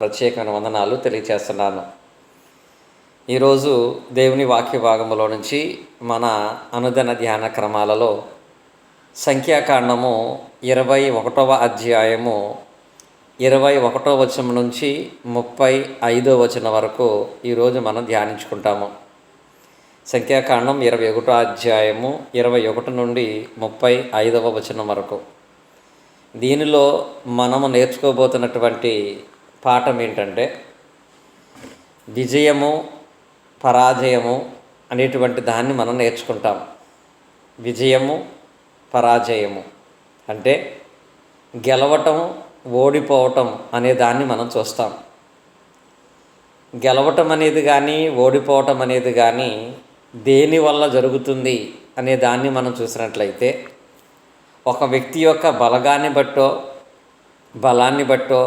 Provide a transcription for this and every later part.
ప్రత్యేకమైన వందనాలు తెలియచేస్తున్నాను. ఈరోజు దేవుని వాక్య భాగంలో నుంచి మన అనుదిన ధ్యాన క్రమాలలో సంఖ్యాకాండము ఇరవై ఒకటవ అధ్యాయము ఇరవై ఒకటో వచనం నుంచి ముప్పై ఐదో వచనం వరకు ఈరోజు మనం ధ్యానించుకుంటాము. సంఖ్యాకాండం ఇరవై ఒకటో అధ్యాయము ఇరవై ఒకటి నుండి ముప్పై ఐదవ వచనం వరకు. దీనిలో మనము నేర్చుకోబోతున్నటువంటి పాఠం ఏంటంటే విజయము పరాజయము అనేటువంటి దాన్ని మనం నేర్చుకుంటాం. విజయము పరాజయము అంటే గెలవటం ఓడిపోవటం అనే దాన్ని మనం చూస్తాం. గెలవటం అనేది కానీ ఓడిపోవటం అనేది కానీ దేని వల్ల జరుగుతుంది అనే దాన్ని మనం చూసినట్లయితే ఒక వ్యక్తి యొక్క బలగాన్ని బట్టో బలాన్ని బట్టో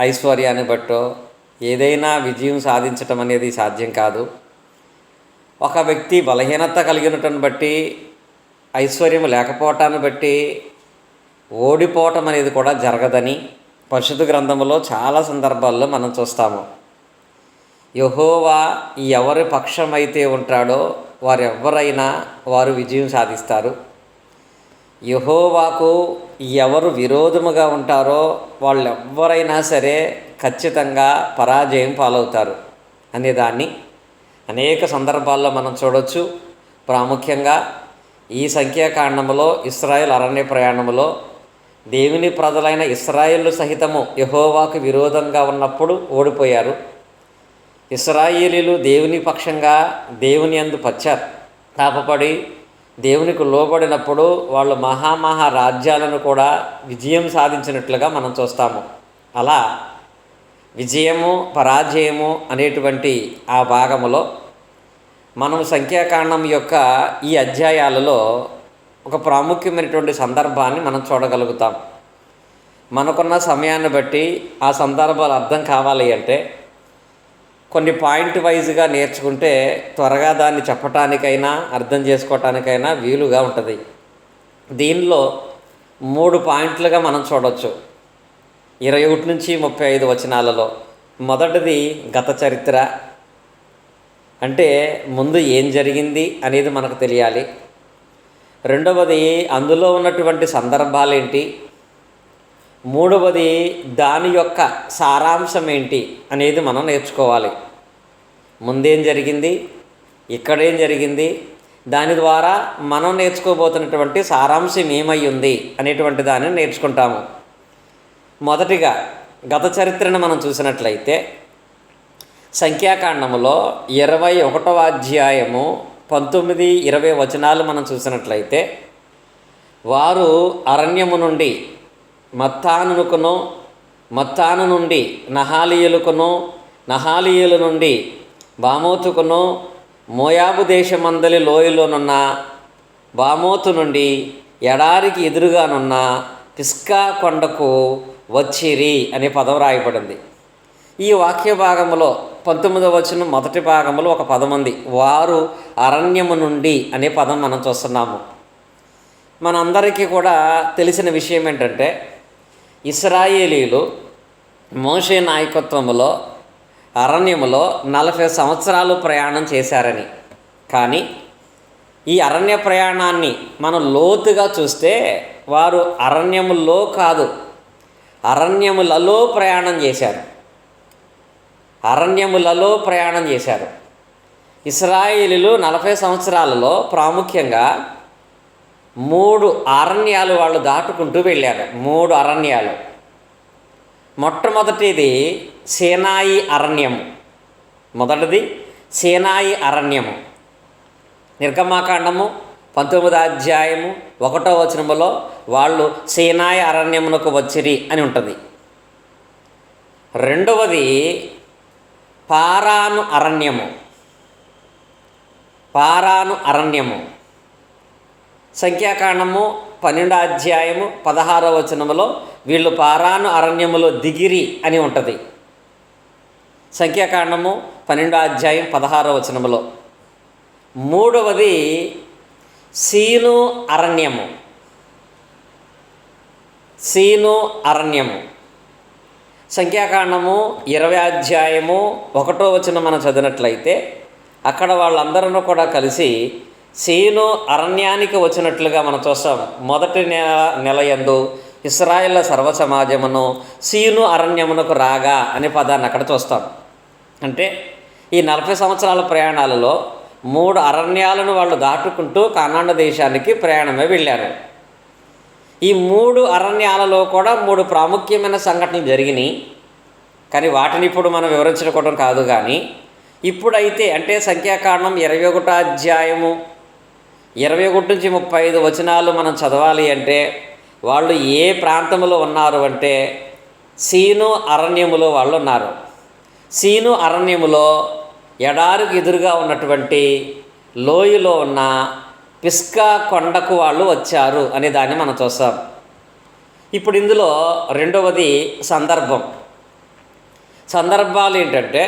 ఐశ్వర్యాన్ని బట్టో ఏదైనా విజయం సాధించటం అనేది సాధ్యం కాదు. ఒక వ్యక్తి బలహీనత కలిగినటను బట్టి ఐశ్వర్యం లేకపోవటాన్ని బట్టి ఓడిపోవటం అనేది కూడా జరగదని పరిశుద్ధ గ్రంథంలో చాలా సందర్భాల్లో మనం చూస్తాము. యహోవా ఎవరి పక్షమైతే ఉంటాడో వారెవరైనా వారు విజయం సాధిస్తారు. యహోవాకు ఎవరు విరోధముగా ఉంటారో వాళ్ళు ఎవరైనా సరే ఖచ్చితంగా పరాజయం పాలవుతారు అనేదాన్ని అనేక సందర్భాల్లో మనం చూడవచ్చు ప్రాముఖ్యంగా ఈ సంఖ్యాకాండంలో ఇస్రాయేల్ అరణ్య ప్రయాణంలో దేవుని ప్రజలైన ఇస్రాయిల్ సహితము యహోవాకు విరోధంగా ఉన్నప్పుడు ఓడిపోయారు. ఇస్రాయేలీలు దేవుని పక్షంగా దేవుని అందు పశ్చాత్తాపడి దేవునికి లోబడినప్పుడు వాళ్ళు మహామహా రాజ్యాలను కూడా విజయం సాధించినట్లుగా మనం చూస్తాము. అలా విజయము పరాజయము అనేటువంటి ఆ భాగములో మనం సంఖ్యాకాండం యొక్క ఈ అధ్యాయాలలో ఒక ప్రాముఖ్యమైనటువంటి సందర్భాన్ని మనం చూడగలుగుతాం. మనకున్న సమయాన్ని బట్టి ఆ సందర్భాలు అర్థం కావాలి అంటే కొన్ని పాయింట్ వైజ్గా నేర్చుకుంటే త్వరగా దాన్ని చెప్పటానికైనా అర్థం చేసుకోవటానికైనా వీలుగా ఉంటుంది. దీనిలో మూడు పాయింట్లుగా మనం చూడవచ్చు ఇరవై ఒకటి నుంచి ముప్పై ఐదు వచనాలలో మొదటిది గత చరిత్ర. అంటే ముందు ఏం జరిగింది అనేది మనకు తెలియాలి. రెండవది అందులో ఉన్నటువంటి సందర్భాలేంటి? మూడవది దాని యొక్క సారాంశం ఏంటి అనేది మనం నేర్చుకోవాలి. ముందేం జరిగింది? ఇక్కడేం జరిగింది? దాని ద్వారా మనం నేర్చుకోబోతున్నటువంటి సారాంశం ఏమై ఉంది అనేటువంటి దాన్ని నేర్చుకుంటాము. మొదటిగా గత చరిత్రను మనం చూసినట్లయితే సంఖ్యాకాండములో ఇరవై ఒకటవ అధ్యాయము పంతొమ్మిది ఇరవై వచనాలు మనం చూసినట్లయితే వారు అరణ్యము నుండి మత్తానుకును మత్తాను నుండి నహాలీయులకును నహాలీయుల నుండి బామోతుకును మోయాబు దేశమందలి లోయలోనున్న బామోతు నుండి ఎడారికి ఎదురుగానున్న పిస్కా కొండకు వచ్చిరి అనే పదం రాయబడింది. ఈ వాక్య భాగంలో పంతొమ్మిదవ వచ్చిన మొదటి భాగంలో ఒక పదం ఉంది వారు అరణ్యము నుండి అనే పదం మనం చూస్తున్నాము. మనందరికీ కూడా తెలిసిన విషయం ఏంటంటే ఇస్రాయేలీలు మోషే నాయకత్వంలో అరణ్యములో నలభై సంవత్సరాలు ప్రయాణం చేశారని. కానీ ఈ అరణ్య ప్రయాణాన్ని మనం లోతుగా చూస్తే వారు అరణ్యముల్లో కాదు అరణ్యములలో ప్రయాణం చేశారు. అరణ్యములలో ప్రయాణం చేశారు. ఇస్రాయేలీలు నలభై సంవత్సరాలలో ప్రాముఖ్యంగా మూడు అరణ్యాలు వాళ్ళు దాటుకుంటూ వెళ్ళారు. మూడు అరణ్యాలు. మొట్టమొదటిది సేనాయి అరణ్యము. మొదటిది సేనాయి అరణ్యము. నిర్గమాకాండము పంతొమ్మిది అధ్యాయము ఒకటో వచనములో వాళ్ళు సేనాయి అరణ్యమునకు వచ్చిరి అని ఉంటుంది. రెండవది పారాను అరణ్యము. పారాను అరణ్యము. సంఖ్యాకాండము పన్నెండో అధ్యాయము పదహారో వచనములో వీళ్ళు పారాను అరణ్యములో దిగిరి అని ఉంటుంది. సంఖ్యాకాండము పన్నెండో అధ్యాయం పదహారో వచనములో. మూడవది సీను అరణ్యము. సీను అరణ్యము. సంఖ్యాకాండము ఇరవై అధ్యాయము ఒకటో వచనం మనం చదివినట్లయితే అక్కడ వాళ్ళందరూ కూడా కలిసి సేను అరణ్యానికి వచ్చినట్లుగా మనం చూస్తాం. మొదటి నెల నెలయందు యందు సర్వ సమాజమును సీను అరణ్యమునకు రాగా అనే పదాన్ని అక్కడ చూస్తాం. అంటే ఈ నలభై సంవత్సరాల ప్రయాణాలలో మూడు అరణ్యాలను వాళ్ళు దాటుకుంటూ కానాండ దేశానికి ప్రయాణమే వెళ్ళారు. ఈ మూడు అరణ్యాలలో కూడా మూడు ప్రాముఖ్యమైన సంఘటనలు జరిగినాయి. కానీ వాటిని ఇప్పుడు మనం వివరించుకోవడం కాదు కానీ ఇప్పుడైతే అంటే సంఖ్యాకారణం ఇరవై ఒకటో అధ్యాయము ఇరవై ఒకటి నుంచి ముప్పై ఐదు వచనాలు మనం చదవాలి అంటే వాళ్ళు ఏ ప్రాంతంలో ఉన్నారు అంటే సీను అరణ్యములో వాళ్ళు ఉన్నారు. సీను అరణ్యములో ఎడారికి ఎదురుగా ఉన్నటువంటి లోయలో ఉన్న పిస్కా కొండకు వాళ్ళు వచ్చారు అనే దాన్ని మనం చూస్తాం. ఇప్పుడు ఇందులో రెండవది సందర్భం. సందర్భాలు ఏంటంటే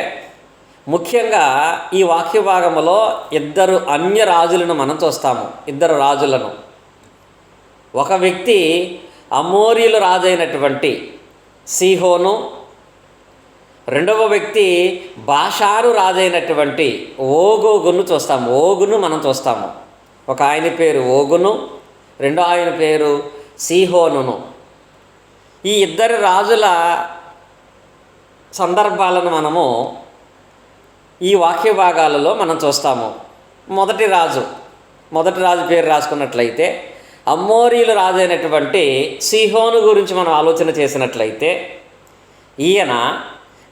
ముఖ్యంగా ఈ వాక్య భాగంలో ఇద్దరు అన్య రాజులను మనం చూస్తాము. ఇద్దరు రాజులను. ఒక వ్యక్తి అమోరియలు రాజైనటువంటి సిహోను. రెండవ వ్యక్తి బాషారు రాజైనటువంటి ఓగోగును చూస్తాము. ఓగును మనం చూస్తాము. ఒక ఆయన పేరు ఓగును రెండో ఆయన పేరు సిహోనును. ఈ ఇద్దరు రాజుల సందర్భాలను మనము ఈ వాక్య భాగాలలో మనం చూస్తాము. మొదటి రాజు మొదటి రాజు పేరు రాసుకున్నట్లయితే అమ్మోరీలు రాజైనటువంటి సిహోను గురించి మనం ఆలోచన చేసినట్లయితే ఈయన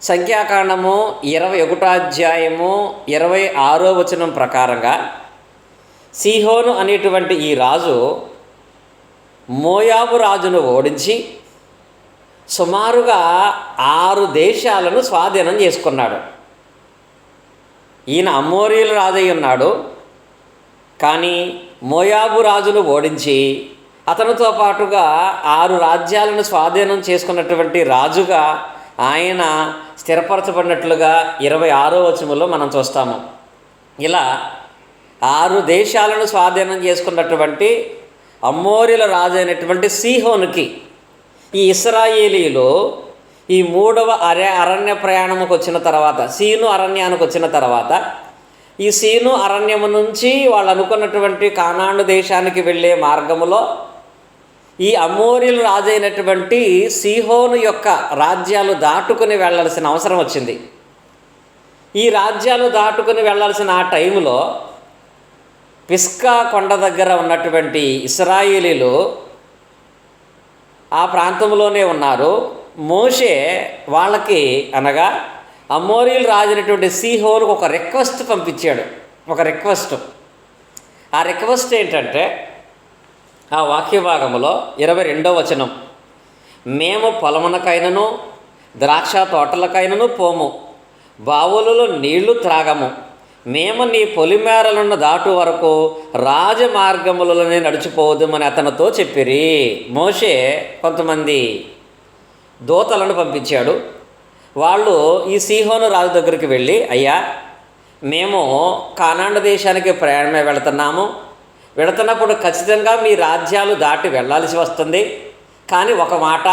సంఖ్యాకాండము ఇరవై ఒకటో అధ్యాయము ఇరవై ఆరో వచనం ప్రకారంగా సిహోను అనేటువంటి ఈ రాజు మోయాబు రాజును ఓడించి సుమారుగా ఆరు దేశాలను స్వాధీనం చేసుకున్నాడు. ఈయన అమ్మోరీలు రాజై ఉన్నాడు. కానీ మోయాబు రాజును ఓడించి అతనితో పాటుగా ఆరు రాజ్యాలను స్వాధీనం చేసుకున్నటువంటి రాజుగా ఆయన స్థిరపరచబడినట్లుగా ఇరవై ఆరో వచనంలో మనం చూస్తాము. ఇలా ఆరు దేశాలను స్వాధీనం చేసుకున్నటువంటి అమ్మోరిల రాజు అయినటువంటి సీహోనుకి ఈ ఇస్రాయేలీలో ఈ మూడవ అర అరణ్య ప్రయాణముకు వచ్చిన తర్వాత సీను అరణ్యానికి వచ్చిన తర్వాత ఈ సీను అరణ్యము నుంచి వాళ్ళు అనుకున్నటువంటి కానాండు దేశానికి వెళ్ళే మార్గములో ఈ అమోరిలు రాజైనటువంటి సిహోను యొక్క రాజ్యాలు దాటుకుని వెళ్ళాల్సిన అవసరం వచ్చింది. ఈ రాజ్యాలు దాటుకుని వెళ్ళాల్సిన ఆ టైంలో పిస్కా కొండ దగ్గర ఉన్నటువంటి ఇస్రాయేలీలు ఆ ప్రాంతంలోనే ఉన్నారు. మోషే వాళ్ళకి అనగా అమోరీలు రాజైనటువంటి సీహోనుకు ఒక రిక్వెస్ట్ పంపించాడు. ఒక రిక్వెస్ట్. ఆ రిక్వెస్ట్ ఏంటంటే ఆ వాక్య భాగంలో ఇరవై రెండో వచనం మేము పొలమునకైనను ద్రాక్ష తోటలకైనను పోము. బావులలో నీళ్ళు త్రాగము. మేము నీ పొలిమేరలను దాటు వరకు రాజమార్గములలోనే నడిచిపోదుమని అతనితో చెప్పిరి. మోషే కొంతమంది దూతలను పంపించాడు. వాళ్ళు ఈ సీహోను రాజు దగ్గరికి వెళ్ళి అయ్యా మేము కానాండ దేశానికి ప్రయాణమే వెళుతున్నాము. వెళుతున్నప్పుడు ఖచ్చితంగా మీ రాజ్యాలు దాటి వెళ్ళాల్సి వస్తుంది. కానీ ఒక మాట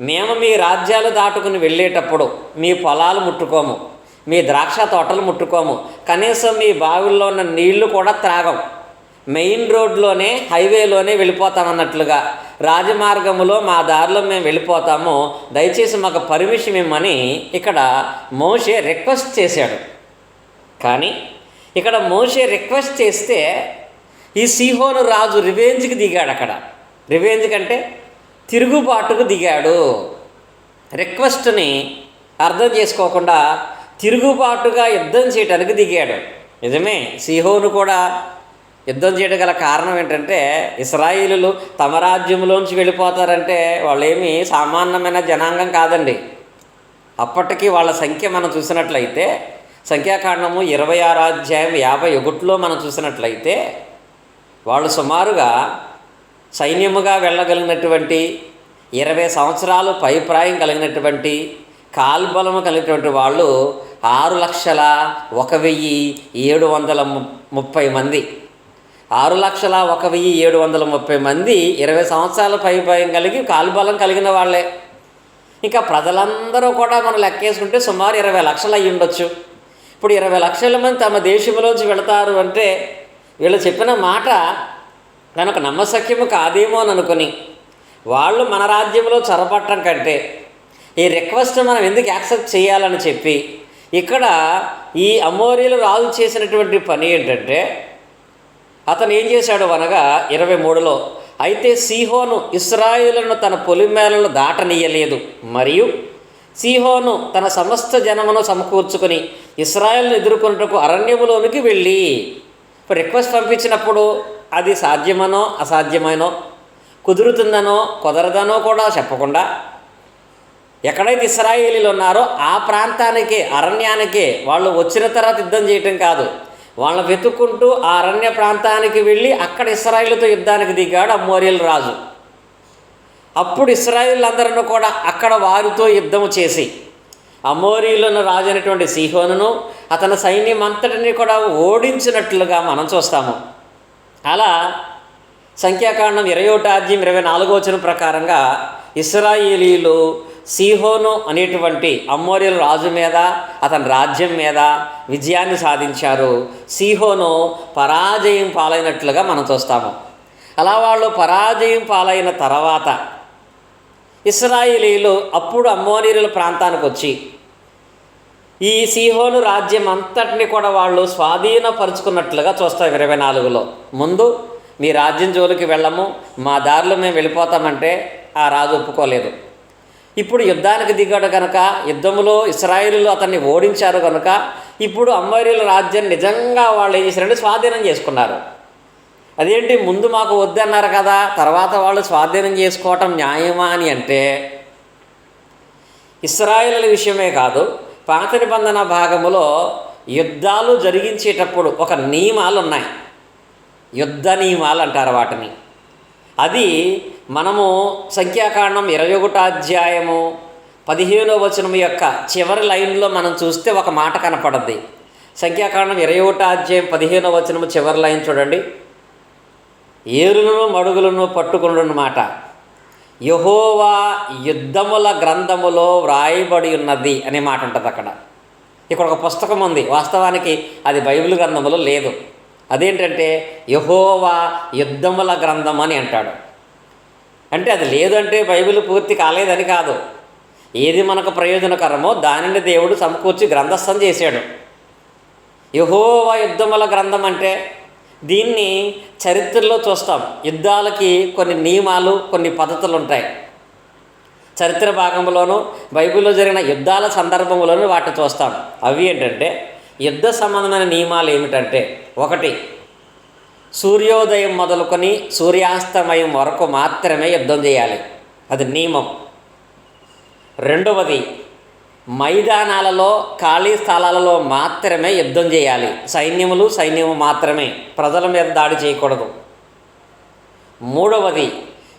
మేము మీ రాజ్యాలు దాటుకుని వెళ్ళేటప్పుడు మీ పొలాలు ముట్టుకోము మీ ద్రాక్ష తోటలు ముట్టుకోము. కనీసం మీ బావిల్లో ఉన్న నీళ్ళు కూడా త్రాగం. మెయిన్ రోడ్లోనే హైవేలోనే వెళ్ళిపోతామన్నట్లుగా రాజమార్గములో మా దారిలో మేము వెళ్ళిపోతాము. దయచేసి మాకు పర్మిషన్ ఇమ్మని ఇక్కడ మోషే రిక్వెస్ట్ చేశాడు. కానీ ఇక్కడ మోషే రిక్వెస్ట్ చేస్తే ఈ సిహోను రాజు రివెంజ్కి దిగాడు అక్కడ. రివెంజ్ కంటే తిరుగుబాటుకు దిగాడు. రిక్వెస్ట్ని అర్థం చేసుకోకుండా తిరుగుబాటుగా యుద్ధం చేయడానికి దిగాడు. నిజమే సిహోను కూడా యుద్ధం చేయడం గల కారణం ఏంటంటే ఇస్రాయిలు తమ రాజ్యంలోంచి వెళ్ళిపోతారంటే వాళ్ళేమి సామాన్యమైన జనాంగం కాదండి. అప్పటికి వాళ్ళ సంఖ్య మనం చూసినట్లయితే సంఖ్యాకాండము ఇరవై ఆరు అధ్యాయం యాభై ఒకటిలో మనం చూసినట్లయితే వాళ్ళు సుమారుగా సైన్యముగా వెళ్ళగలిగినటువంటి ఇరవై సంవత్సరాలు పైప్రాయం కలిగినటువంటి కాల్బలము కలిగినటువంటి వాళ్ళు ఆరు లక్షల ఒక వెయ్యి ఏడు వందల ము- ముప్పై మంది. ఆరు లక్షల ఒక వెయ్యి ఏడు వందల ముప్పై మంది ఇరవై సంవత్సరాల పైప్రాయం కలిగి కాలుబలం కలిగిన వాళ్ళే. ఇంకా ప్రజలందరూ కూడా మనం లెక్కేసుకుంటే సుమారు ఇరవై లక్షలు అయ్యి ఉండొచ్చు. ఇప్పుడు ఇరవై లక్షల మంది తమ దేశంలోంచి వెళతారు అంటే వీళ్ళు చెప్పిన మాట కనుక నమ్మశక్యము కాదేమో అని అనుకుని వాళ్ళు మన రాజ్యంలో చొరపట్టడం కంటే ఈ రిక్వెస్ట్ మనం ఎందుకు యాక్సెప్ట్ చేయాలని చెప్పి ఇక్కడ ఈ అమోరీలు రాజు చేసినటువంటి పని ఏంటంటే అతను ఏం చేశాడు అనగా ఇరవై మూడులో అయితే సీహోను ఇస్రాయిలను తన పొలిమేలను దాటనీయలేదు. మరియు సీహోను తన సమస్త జనమును సమకూర్చుకొని ఇస్రాయల్ను ఎదుర్కొన్నటకు అరణ్యములోనికి వెళ్ళి. ఇప్పుడు రిక్వెస్ట్ పంపించినప్పుడు అది సాధ్యమనో అసాధ్యమైనో కుదురుతుందనో కుదరదనో కూడా చెప్పకుండా ఎక్కడైతే ఇస్రాయేలీలు ఉన్నారో ఆ ప్రాంతానికే అరణ్యానికే వాళ్ళు వచ్చిన తర్వాత యుద్ధం చేయటం కాదు. వాళ్ళని వెతుక్కుంటూ ఆ అరణ్య ప్రాంతానికి వెళ్ళి అక్కడ ఇస్రాయిల్తో యుద్ధానికి దిగాడు అమ్మోరియల్ రాజు. అప్పుడు ఇస్రాయిల్ కూడా అక్కడ వారితో యుద్ధము చేసి అమోరీలను రాజు అనేటువంటి సిహోనును అతని సైన్యం అంతటిని కూడా ఓడించినట్లుగా మనం చూస్తాము. అలా సంఖ్యాకాండం ఇరవై ఒకటాధ్యం ఇరవై నాలుగో వచ్చిన ప్రకారంగా ఇస్రాయేలీలు సీహోను అనేటువంటి అమ్మోరియల్ రాజు మీద అతని రాజ్యం మీద విజయాన్ని సాధించారు. సీహోను పరాజయం పాలైనట్లుగా మనం చూస్తాము. అలా వాళ్ళు పరాజయం పాలైన తర్వాత ఇస్రాయిలీలు అప్పుడు అమ్మోనీరుల ప్రాంతానికి వచ్చి ఈ సీహోను రాజ్యం అంతటిని కూడా వాళ్ళు స్వాధీనపరుచుకున్నట్లుగా చూస్తాం ఇరవై నాలుగులో. ముందు మీ రాజ్యం జోలికి వెళ్ళము మా దారిలో మేము వెళ్ళిపోతామంటే ఆ రాజు ఒప్పుకోలేదు. ఇప్పుడు యుద్ధానికి దిగాడు కనుక యుద్ధంలో ఇస్రాయిలు అతన్ని ఓడించారు కనుక ఇప్పుడు అమ్మోరీల రాజ్యం నిజంగా వాళ్ళు ఏం చేశారంటే స్వాధీనం చేసుకున్నారు. అదేంటి ముందు మాకు వద్దన్నారు కదా తర్వాత వాళ్ళు స్వాధీనం చేసుకోవటం న్యాయమా అని అంటే ఇస్రాయిల విషయమే కాదు పాత నిబంధన భాగములో యుద్ధాలు జరిగించేటప్పుడు ఒక నియమాలు ఉన్నాయి యుద్ధ నియమాలు అంటారు వాటిని. అది మనము సంఖ్యాకాండం ఇరవై ఒకటో అధ్యాయము పదిహేనో వచనం యొక్క చివరి లైన్లో మనం చూస్తే ఒక మాట కనపడద్ది. సంఖ్యాకాండం ఇరవై ఒకటో అధ్యాయం పదిహేనో వచనము చివరి లైన్ చూడండి. ఏరులను మడుగులను పట్టుకున్నమాట యహోవా యుద్ధముల గ్రంథములో వ్రాయబడి ఉన్నది అనే మాట ఉంటుంది అక్కడ. ఇక్కడ ఒక పుస్తకం ఉంది. వాస్తవానికి అది బైబిల్ గ్రంథములో లేదు. అదేంటంటే యహోవా యుద్ధముల గ్రంథం అని అంటాడు. అంటే అది లేదంటే బైబిల్ పూర్తి కాలేదని కాదు. ఏది మనకు ప్రయోజనకరమో దానిని దేవుడు సమకూర్చి గ్రంథస్థం చేశాడు. యహోవ యుద్ధముల గ్రంథం అంటే దీన్ని చరిత్రలో చూస్తాం. యుద్ధాలకి కొన్ని నియమాలు కొన్ని పద్ధతులు ఉంటాయి. చరిత్ర భాగంలోనూ బైబిల్లో జరిగిన యుద్ధాల సందర్భంలోనూ వాటిని చూస్తాం. అవి ఏంటంటే యుద్ధ సంబంధమైన నియమాలు ఏమిటంటే ఒకటి సూర్యోదయం మొదలుకొని సూర్యాస్తమయం వరకు మాత్రమే యుద్ధం చేయాలి. అది నియమం. రెండవది మైదానాలలో ఖాళీ స్థలాలలో మాత్రమే యుద్ధం చేయాలి. సైన్యములు సైన్యము మాత్రమే. ప్రజల మీద దాడి చేయకూడదు. మూడవది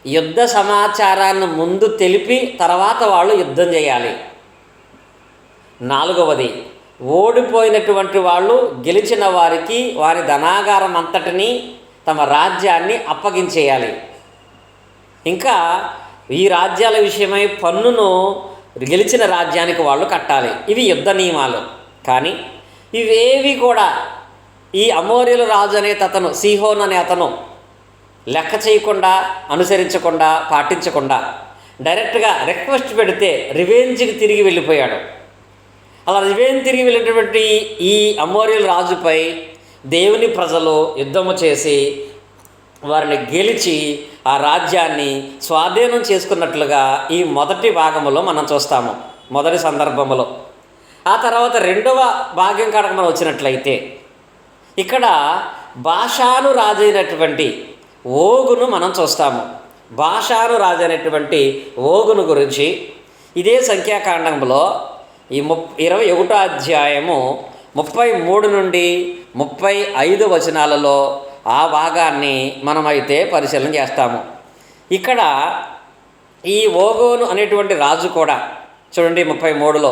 యుద్ధ సమాచారాన్ని ముందు తెలిపి తర్వాత వాళ్ళు యుద్ధం చేయాలి. నాలుగవది ఓడిపోయినటువంటి వాళ్ళు గెలిచిన వారికి వారి ధనాగారం అంతటిని తమ రాజ్యాన్ని అప్పగించేయాలి. ఇంకా ఈ రాజ్యాల విషయమై పన్నును గెలిచిన రాజ్యానికి వాళ్ళు కట్టాలి. ఇవి యుద్ధ నియమాలు. కానీ ఇవేవి కూడా ఈ అమోరియల రాజు అనే అతను సిహోన్ అనే అతను లెక్క చేయకుండా అనుసరించకుండా పాటించకుండా డైరెక్ట్గా రిక్వెస్ట్ పెడితే రివెంజ్కి తిరిగి వెళ్ళిపోయాడు. అలా రివేన్ తిరిగి వెళ్ళినటువంటి ఈ అమోరియల్ రాజుపై దేవుని ప్రజలు యుద్ధము చేసి వారిని గెలిచి ఆ రాజ్యాన్ని స్వాధీనం చేసుకున్నట్లుగా ఈ మొదటి భాగంలో మనం చూస్తాము. మొదటి సందర్భంలో ఆ తర్వాత రెండవ భాగం కాడకు మనం వచ్చినట్లయితే ఇక్కడ భాషాను రాజైనటువంటి ఓగును మనం చూస్తాము. భాషాను రాజైనటువంటి ఓగును గురించి ఇదే సంఖ్యాకాండంలో ఈ ముప్ ఇరవై ఒకటో అధ్యాయము ముప్పై మూడు నుండి ముప్పై ఐదు వచనాలలో ఆ భాగాన్ని మనమైతే పరిశీలన చేస్తాము. ఇక్కడ ఈ ఓగోను అనేటువంటి రాజు కూడా చూడండి ముప్పై మూడులో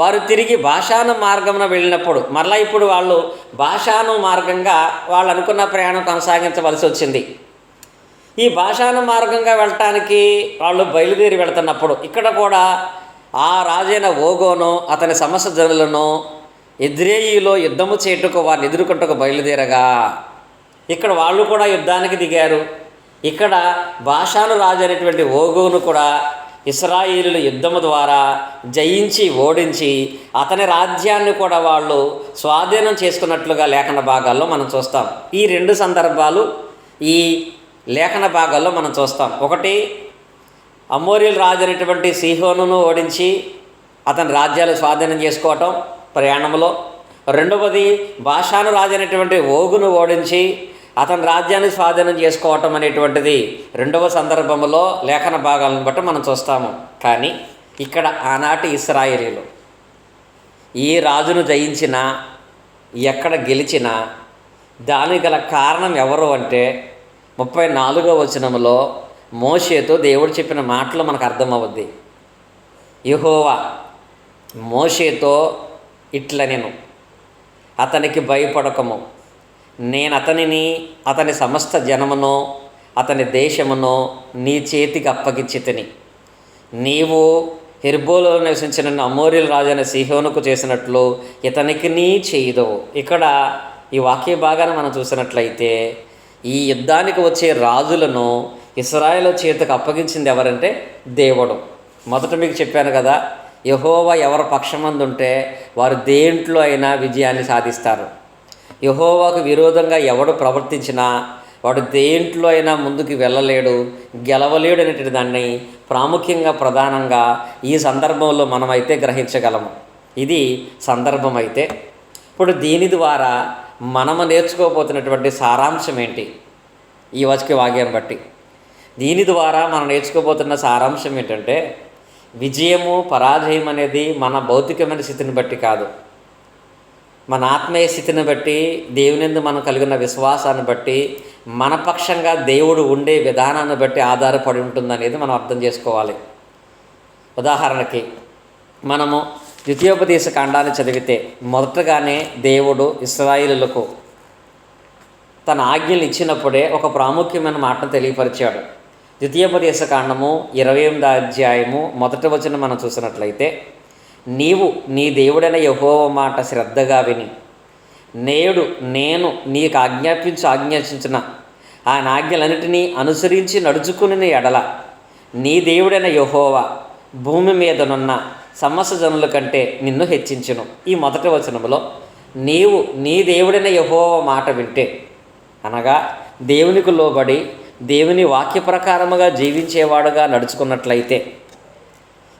వారు తిరిగి భాషాను మార్గమున వెళ్ళినప్పుడు మరలా ఇప్పుడు వాళ్ళు భాషాను మార్గంగా వాళ్ళు అనుకున్న ప్రయాణం కొనసాగించవలసి వచ్చింది. ఈ భాషాను మార్గంగా వెళ్ళటానికి వాళ్ళు బయలుదేరి వెళ్తున్నప్పుడు ఇక్కడ కూడా ఆ రాజైన ఓగోను అతని సమస్త జనులను ఎద్రేయిలో యుద్ధము చేటుకు వారిని ఎదుర్కొంటకు బయలుదేరగా. ఇక్కడ వాళ్ళు కూడా యుద్ధానికి దిగారు. ఇక్కడ భాషాను రాజు అనేటువంటి ఓగోను కూడా ఇస్రాయిలు యుద్ధము ద్వారా జయించి ఓడించి అతని రాజ్యాన్ని కూడా వాళ్ళు స్వాధీనం చేసుకున్నట్లుగా లేఖన భాగాల్లో మనం చూస్తాం. ఈ రెండు సందర్భాలు ఈ లేఖన భాగాల్లో మనం చూస్తాం. ఒకటి అమోరియల్ రాజు అనేటువంటి సిహోనును ఓడించి అతని రాజ్యాలు స్వాధీనం చేసుకోవటం ప్రయాణంలో. రెండవది భాషాను రాజు అనేటువంటి ఓగును ఓడించి అతని రాజ్యాన్ని స్వాధీనం చేసుకోవటం అనేటువంటిది రెండవ సందర్భంలో లేఖన భాగాలను బట్టి మనం చూస్తాము. కానీ ఇక్కడ ఆనాటి ఇస్రాయేలీలు ఈ రాజును జయించినా ఎక్కడ గెలిచినా దానికి గల కారణం ఎవరు అంటే ముప్పై నాలుగో వచనంలో మోషేతో దేవుడు చెప్పిన మాటలు మనకు అర్థమవుద్ది యహోవా మోషేతో ఇట్ల నేను. అతనికి భయపడకము. నేను అతనిని అతని సమస్త జనమును అతని దేశమును నీ చేతికి అప్పగించి తిని నీవు హెర్బోలో నివసించిన అమోరియల్ రాజు సిహోనుకు చేసినట్లు ఇతనికి నీ చేయదవు ఇక్కడ ఈ వాక్య భాగాన్ని మనం చూసినట్లయితే ఈ యుద్ధానికి వచ్చే రాజులను ఇస్రాయేల్ చేతికి అప్పగించింది ఎవరంటే దేవుడు. మొదట మీకు చెప్పాను కదా యహోవా ఎవరి పక్షమందు ఉంటే వారు దేంట్లో అయినా విజయాన్ని సాధిస్తారు. యహోవాకు విరోధంగా ఎవడు ప్రవర్తించినా వాడు దేంట్లో అయినా ముందుకు వెళ్ళలేడు గెలవలేడు అనేటువంటి దాన్ని ప్రాముఖ్యంగా ప్రధానంగా ఈ సందర్భంలో మనమైతే గ్రహించగలము. ఇది సందర్భం అయితే ఇప్పుడు దీని ద్వారా మనము నేర్చుకోబోతున్నటువంటి సారాంశం ఏంటి? ఈ వచకి వాగ్యం బట్టి. దీని ద్వారా మనం నేర్చుకోబోతున్న సారాంశం ఏంటంటే విజయము పరాజయం అనేది మన భౌతికమైన స్థితిని బట్టి కాదు. మన ఆత్మీయ స్థితిని బట్టి దేవునిందు మనం కలిగిన విశ్వాసాన్ని బట్టి మన పక్షంగా దేవుడు ఉండే విధానాన్ని బట్టి ఆధారపడి ఉంటుందనేది మనం అర్థం చేసుకోవాలి. ఉదాహరణకి మనము ద్వితీయోపదేశ కాండాన్ని చదివితే మొదటగానే దేవుడు ఇస్రాయిలులకు తన ఆజ్ఞలు ఇచ్చినప్పుడే ఒక ప్రాముఖ్యమైన మాటను తెలియపరిచాడు. ద్వితీయోపదేశ కాండము ఇరవై ఎనిమిది అధ్యాయము మొదటి వచ్చిన మనం చూసినట్లయితే నీవు నీ దేవుడైన యహోవ మాట శ్రద్ధగా విని నేడు నేను నీకు ఆజ్ఞాపించు ఆజ్ఞాపించిన ఆయన ఆజ్ఞలన్నిటినీ అనుసరించి నడుచుకుని ఎడల నీ దేవుడైన యహోవ భూమి మీదనున్న సమస్త జనుల కంటే నిన్ను హెచ్చించును. ఈ మొదటి వచనంలో నీవు నీ దేవుడైన యహోవ మాట వింటే అనగా దేవునికి లోబడి దేవుని వాక్య ప్రకారముగా జీవించేవాడుగా నడుచుకున్నట్లయితే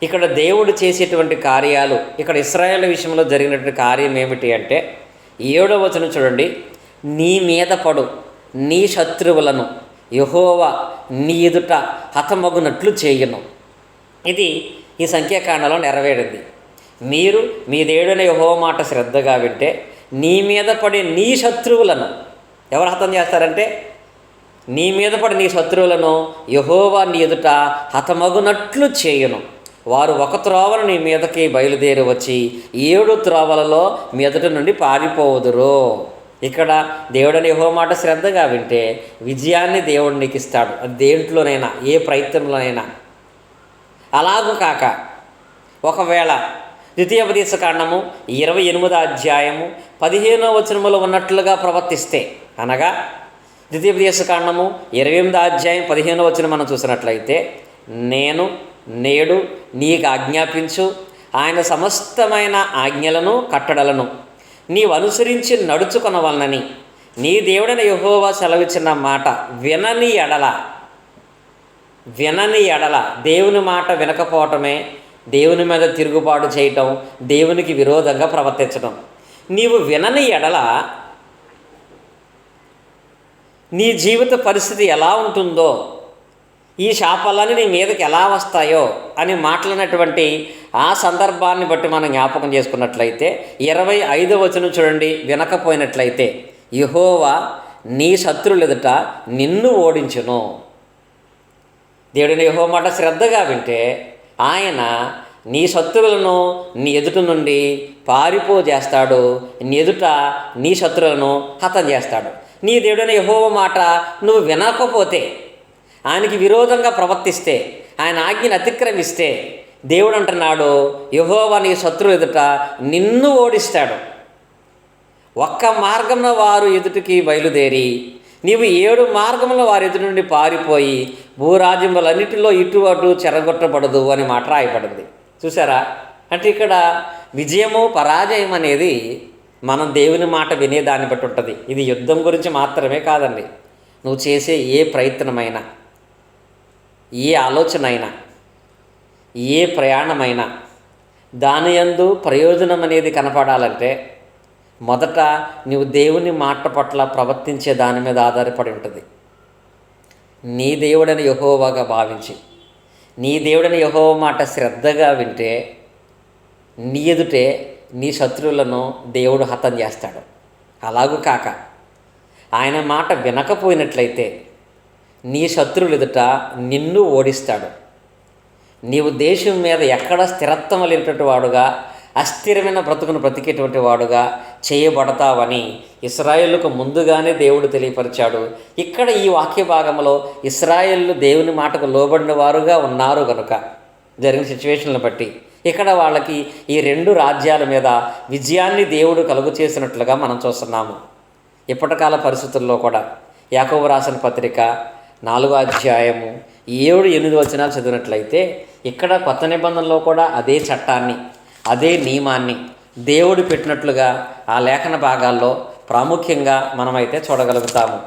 ఇక్కడ దేవుడు చేసేటువంటి కార్యాలు ఇక్కడ ఇస్రాయేల్ విషయంలో జరిగినటువంటి కార్యం ఏమిటి అంటే ఏడో వచనం చూడండి. నీ మీద పడు నీ శత్రువులను యహోవా నీ ఎదుట హతమగునట్లు చేయను. ఇది ఈ సంఖ్యాకాండలో నెరవేరింది. మీరు మీ దేవుడైన యహోవ మాట శ్రద్ధగా వింటే నీ మీద పడే నీ శత్రువులను ఎవరు హతం చేస్తారంటే నీ మీద పడి నీ శత్రువులను యహోవా నీ ఎదుట హతమగునట్లు చేయను. వారు ఒక త్రోవను నీ మీదకి బయలుదేరి వచ్చి ఏడు త్రోవలలో మీ ఎదుట నుండి పారిపోవుదురు. ఇక్కడ దేవుడని యహో మాట శ్రద్ధగా వింటే విజయాన్ని దేవుడు నీకు ఇస్తాడు. అది దేంట్లోనైనా ఏ ప్రయత్నంలోనైనా. అలాగూ కాక ఒకవేళ ద్వితీయోపదేశ కాండము ఇరవై ఎనిమిదో అధ్యాయము పదిహేనో వచనములో ఉన్నట్లుగా ప్రవర్తిస్తే అనగా ద్వితీయోపదేశ కాండము ఇరవై ఎనిమిది అధ్యాయం పదిహేను వచ్చిన మనం చూసినట్లయితే నేను నేడు నీకు ఆజ్ఞాపించు ఆయన సమస్తమైన ఆజ్ఞలను కట్టడలను. నీవు అనుసరించి నడుచుకొనవలనని. నీ దేవుడైన యహోవా సెలవిచ్చిన మాట వినని ఎడల వినని ఎడల. దేవుని మాట వినకపోవటమే దేవుని మీద తిరుగుబాటు చేయటం దేవునికి విరోధంగా ప్రవర్తించడం నీవు వినని ఎడల నీ జీవిత పరిస్థితి ఎలా ఉంటుందో ఈ శాపాలన్నీ నీ మీదకి ఎలా వస్తాయో అని మాట్లాడినటువంటి ఆ సందర్భాన్ని బట్టి మనం జ్ఞాపకం చేసుకున్నట్లయితే ఇరవై ఐదో వచనం చూడండి వినకపోయినట్లయితే యహోవా నీ శత్రులెదుట ఎదుట నిన్ను ఓడించును. దేవుడిని యహో మాట శ్రద్ధగా వింటే ఆయన నీ శత్రువులను నీ ఎదుట నుండి పారిపో చేస్తాడు నీ ఎదుట నీ శత్రువులను హతం చేస్తాడు. నీ దేవుడైన యహోవ మాట నువ్వు వినకపోతే ఆయనకి విరోధంగా ప్రవర్తిస్తే ఆయన ఆజ్ఞను అతిక్రమిస్తే దేవుడు అంటున్నాడు యహోవ నీ శత్రువు ఎదుట నిన్ను ఓడిస్తాడు. ఒక్క మార్గంలో వారు ఎదుటికి బయలుదేరి నీవు ఏడు మార్గంలో వారి ఎదుటి నుండి పారిపోయి భూరాజ్యములన్నిటిలో ఇటు అటు చెరగొట్టబడదు అని మాట రాయబడింది. చూసారా అంటే ఇక్కడ విజయము పరాజయం అనేది మనం దేవుని మాట వినేదాన్ని బట్టి ఉంటుంది. ఇది యుద్ధం గురించి మాత్రమే కాదండి. నువ్వు చేసే ఏ ప్రయత్నమైనా ఏ ఆలోచన అయినా ఏ ప్రయాణమైనా దాని యందు ప్రయోజనం అనేది కనపడాలంటే మొదట నీవు దేవుని మాట పట్ల ప్రవర్తించే దాని మీద ఆధారపడి ఉంటుంది. నీ దేవుడని యహోవాగా భావించి నీ దేవుడని యహోవ మాట శ్రద్ధగా వింటే నీ ఎదుటే నీ శత్రువులను దేవుడు హతం చేస్తాడు. అలాగూ కాక ఆయన మాట వినకపోయినట్లయితే నీ శత్రువులు ఎదుట నిన్ను ఓడిస్తాడు. నీవు దేశం మీద ఎక్కడ స్థిరత్వం లేనటువంటి వాడుగా అస్థిరమైన బ్రతుకును బ్రతికేటువంటి వాడుగా చేయబడతావని ఇస్రాయేళ్ళకు ముందుగానే దేవుడు తెలియపరిచాడు. ఇక్కడ ఈ వాక్య భాగంలో ఇస్రాయేళ్ళు దేవుని మాటకు లోబడిన వారుగా ఉన్నారు కనుక జరిగిన సిచ్యువేషన్లను బట్టి. ఇక్కడ వాళ్ళకి ఈ రెండు రాజ్యాల మీద విజయాన్ని దేవుడు కలుగు చేసినట్లుగా మనం చూస్తున్నాము. ఇప్పటికాల పరిస్థితుల్లో కూడా యాకవ రాసిన పత్రిక నాలుగో అధ్యాయము ఏడు ఎనిమిది వచనాలు చదివినట్లయితే ఇక్కడ కొత్త నిబంధనలో కూడా అదే చట్టాన్ని అదే నియమాన్ని దేవుడు పెట్టినట్లుగా ఆ లేఖన భాగాల్లో ప్రాముఖ్యంగా మనమైతే చూడగలుగుతాము.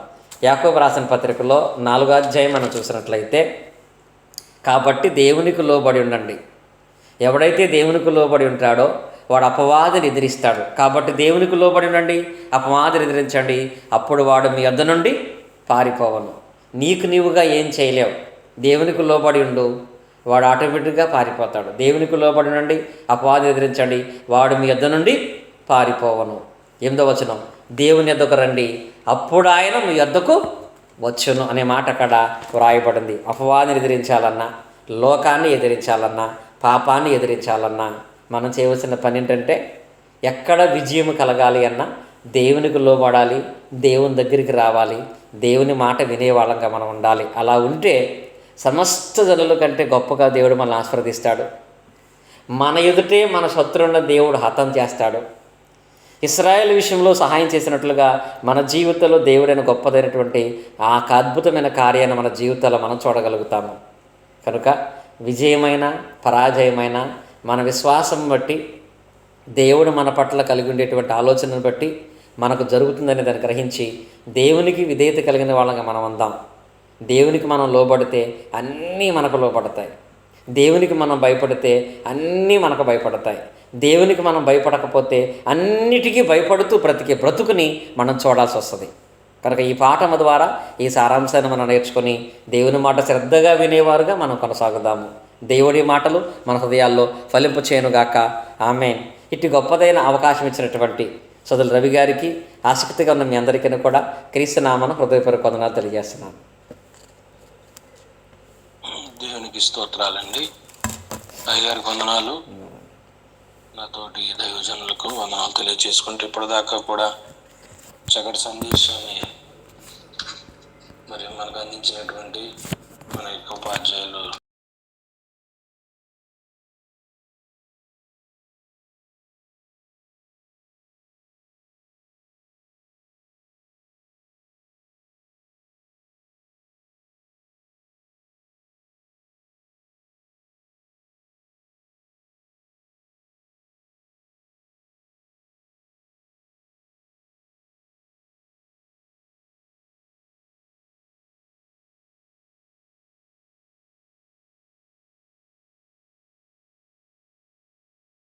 యాకోబు రాసిన పత్రికలో నాలుగో అధ్యాయం మనం చూసినట్లయితే కాబట్టి దేవునికి లోబడి ఉండండి. ఎవడైతే దేవునికి లోబడి ఉంటాడో వాడు అపవాదిని ఎదిరిస్తాడు. కాబట్టి దేవునికి లోబడి ఉండండి అపవాదిని ఎదిరించండి. అప్పుడు వాడు మీ వద్ద నుండి పారిపోవను. నీకు నీవుగా ఏం చేయలేవు. దేవునికి లోబడి ఉండు. వాడు ఆటోమేటిక్గా పారిపోతాడు. దేవునికి లోబడి ఉండండి అపవాదిని ఎదిరించండి. వాడు మీ వద్ద నుండి పారిపోవను. ఎనిమిదో వచనం దేవుని ఎద్దకు రండి. అప్పుడు ఆయన మీ వద్దకు వచ్చును అనే మాట అక్కడ వ్రాయబడింది. అపవాదిని ఎదిరించాలన్నా లోకాన్ని ఎదిరించాలన్నా పాపాన్ని ఎదిరించాలన్నా మనం చేయవలసిన పని ఏంటంటే ఎక్కడ విజయం కలగాలి అన్నా దేవునికి లోబడాలి దేవుని దగ్గరికి రావాలి దేవుని మాట వినేవాళ్ళంగా మనం ఉండాలి. అలా ఉంటే సమస్త జనుల కంటే గొప్పగా దేవుడు మనల్ని ఆస్వాదిస్తాడు మన ఎదుటే మన శత్రువున్న దేవుడు హతం చేస్తాడు. ఇస్రాయల్ విషయంలో సహాయం చేసినట్లుగా మన జీవితంలో దేవుడైన గొప్పదైనటువంటి ఆ అద్భుతమైన కార్యాన్ని మన జీవితాల్లో మనం చూడగలుగుతాము. కనుక విజయమైన పరాజయమైన మన విశ్వాసం బట్టి దేవుడు మన పట్ల కలిగి ఉండేటువంటి ఆలోచనను బట్టి మనకు జరుగుతుందని దాన్ని గ్రహించి దేవునికి విధేయత కలిగిన వాళ్ళంగా మనం అందాం దేవునికి మనం లోబడితే అన్నీ మనకు లోబడతాయి. దేవునికి మనం భయపడితే అన్నీ మనకు భయపడతాయి. దేవునికి మనం భయపడకపోతే అన్నిటికీ భయపడుతూ బ్రతికే బ్రతుకుని మనం చూడాల్సి వస్తుంది. కనుక ఈ పాఠం ద్వారా ఈ సారాంశాన్ని మనం నేర్చుకొని దేవుని మాట శ్రద్ధగా వినేవారుగా మనం కొనసాగుదాము. దేవుడి మాటలు మన హృదయాల్లో ఫలింపు చేయనుగాక. ఆమె ఇట్టి గొప్పదైన అవకాశం ఇచ్చినటువంటి సదులు రవి గారికి ఆసక్తిగా ఉన్న మీ అందరికీ కూడా క్రీస్తునామను హృదయపూర్వక వందనాలు తెలియజేస్తున్నాను. దేవునికి స్తోత్రాలండి. అయ్యగారికి వందనాలు. నాతోటి దైవజనులకు వందనాలు తెలియజేసుకుంటే ఇప్పటిదాకా కూడా చక్కటి సందేశాన్ని మరి మనకు అందించినటువంటి మన యొక్క ఉపాధ్యాయులు